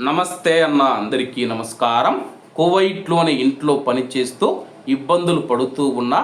నమస్తే అన్న అందరికీ నమస్కారం. కువైట్లోని ఇంట్లో పనిచేస్తూ ఇబ్బందులు పడుతూ ఉన్న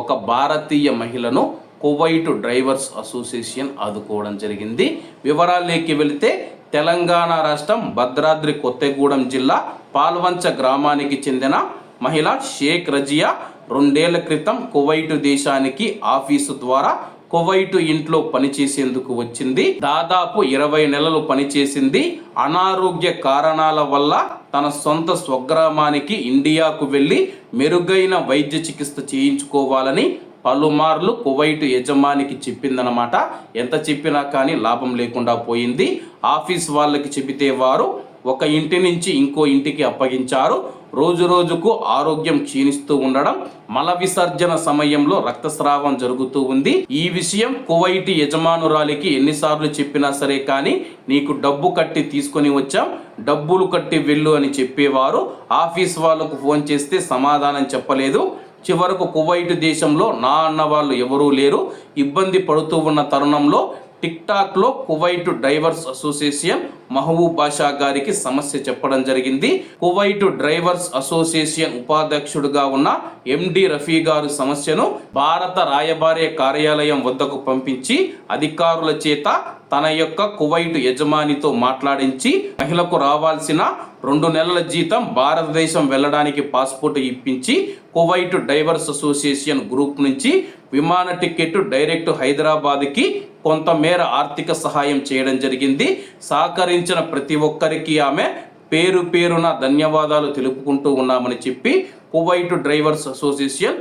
ఒక భారతీయ మహిళను కువైట్ డ్రైవర్స్ అసోసియేషన్ ఆదుకోవడం జరిగింది. వివరాల్లోకి వెళితే తెలంగాణ రాష్ట్రం భద్రాద్రి కొత్తగూడెం జిల్లా పాల్వంచ గ్రామానికి చెందిన మహిళ షేక్ రజియా. రెండేళ్ళ క్రితం కువైట్ దేశానికి ఆఫీసు ద్వారా కువైటు ఇంట్లో పనిచేసేందుకు వచ్చింది. దాదాపు ఇరవై నెలలు పనిచేసింది. అనారోగ్య కారణాల వల్ల తన సొంత స్వగ్రామానికి ఇండియాకు వెళ్ళి మెరుగైన వైద్య చికిత్స చేయించుకోవాలని పలుమార్లు కువైట్ యజమానికి చెప్పిందనమాట ఎంత చెప్పినా కానీ లాభం లేకుండా పోయింది. ఆఫీస్ వాళ్ళకి చెబితే వారు ఒక ఇంటి నుంచి ఇంకో ఇంటికి అప్పగించారు. రోజు రోజుకు ఆరోగ్యం క్షీణిస్తూ ఉండడం మల విసర్జన సమయంలో రక్తస్రావం జరుగుతూ ఉంది. ఈ విషయం కువైటి యజమానురాలికి ఎన్నిసార్లు చెప్పినా సరే కానీ నీకు డబ్బు కట్టి తీసుకొని వచ్చాం డబ్బులు కట్టి వెళ్ళు అని చెప్పేవారు. ఆఫీస్ వాళ్ళకు ఫోన్ చేస్తే సమాధానం చెప్పలేదు. చివరకు కువైట్ దేశంలో నా అన్న వాళ్ళు ఎవరూ లేరు. ఇబ్బంది పడుతూ ఉన్న తరుణంలో టిక్టాక్లో Kuwait drivers association Mahaboob Basha గారికి సమస్య చెప్పడం జరిగింది. కువైట్ డ్రైవర్స్ అసోసియేషన్ ఉపాధ్యక్షుడిగా ఉన్న ఎండి రఫీ గారు సమస్యను భారత రాయబారే కార్యాలయం వద్దకు పంపించి అధికారుల చేత తన యొక్క కువైట్ యజమానితో మాట్లాడించి మహిళకు రావాల్సిన రెండు నెలల జీతం భారతదేశం వెళ్ళడానికి పాస్పోర్ట్ ఇప్పించి కువైట్ డ్రైవర్స్ అసోసియేషన్ గ్రూప్ నుంచి విమాన టికెట్ డైరెక్ట్ హైదరాబాద్కి కొంతమేర ఆర్థిక సహాయం చేయడం జరిగింది. సహకరించిన ప్రతి ఒక్కరికి ఆమె పేరు పేరున ధన్యవాదాలు తెలుపుకుంటూ ఉన్నామని చెప్పి Kuwait drivers association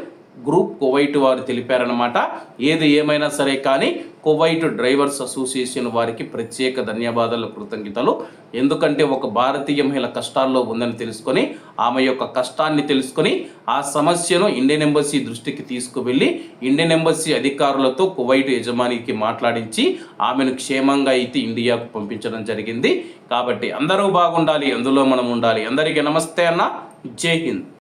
group Kuwait వారు తెలిపారనమాట ఏది ఏమైనా సరే కానీ కువైట్ డ్రైవర్స్ అసోసియేషన్ వారికి ప్రత్యేక ధన్యవాదాలు కృతజ్ఞతలు. ఎందుకంటే ఒక భారతీయ మహిళ కష్టాల్లో ఉందని తెలుసుకొని ఆమె యొక్క కష్టాన్ని తెలుసుకొని ఆ సమస్యను ఇండియన్ ఎంబసీ దృష్టికి తీసుకువెళ్ళి ఇండియన్ ఎంబసీ అధికారులతో కువైట్ యజమానికి మాట్లాడించి ఆమెను క్షేమంగా అయితే ఇండియాకు పంపించడం జరిగింది. కాబట్టి అందరూ బాగుండాలి అందులో మనం ఉండాలి. అందరికీ నమస్తే అన్న. జై హింద్.